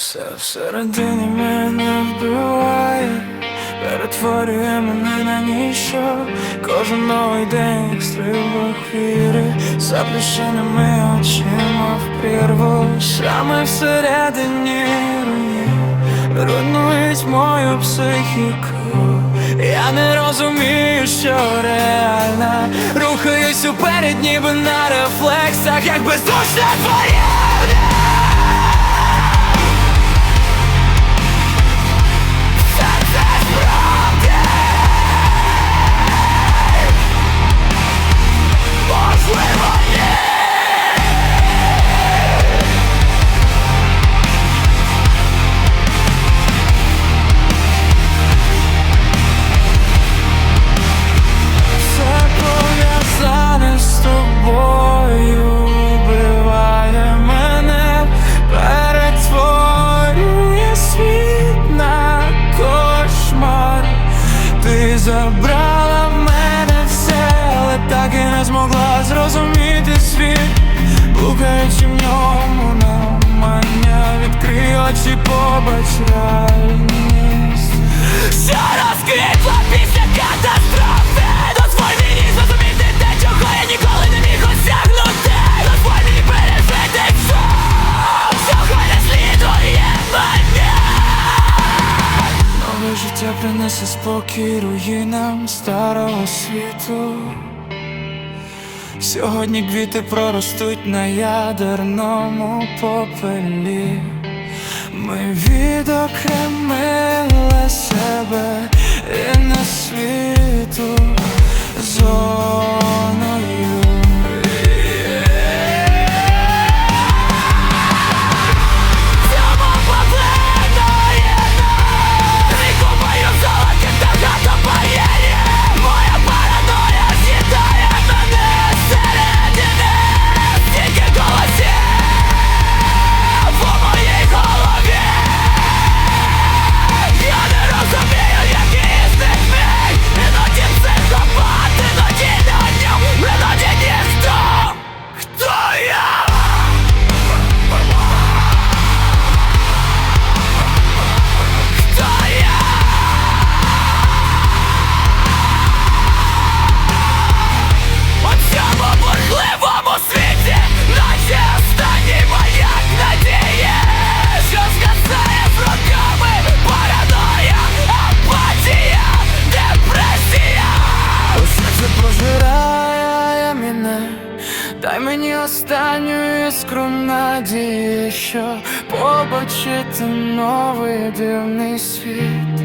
Все всередині мене вбиває, перетворює мене на ніщо. Кожен новий день як стрибок віри Заплющеними очима в прірву. Саме всередині руїн Руйнують мою психіку. Я не розумію, що реально. Рухаюсь уперед, ніби на рефлексах, як бездушне творіння забрала в мене все, але так і не змогла зрозуміти світ, блукаючи в ньому намання, відкрила, чи побач реальність. Життя принесе спокій руїнам старого світу. Сьогодні квіти проростуть на ядерному попелі. Ми відокремили себе Дай мені останню іскру надії Що побачити новий дивний світ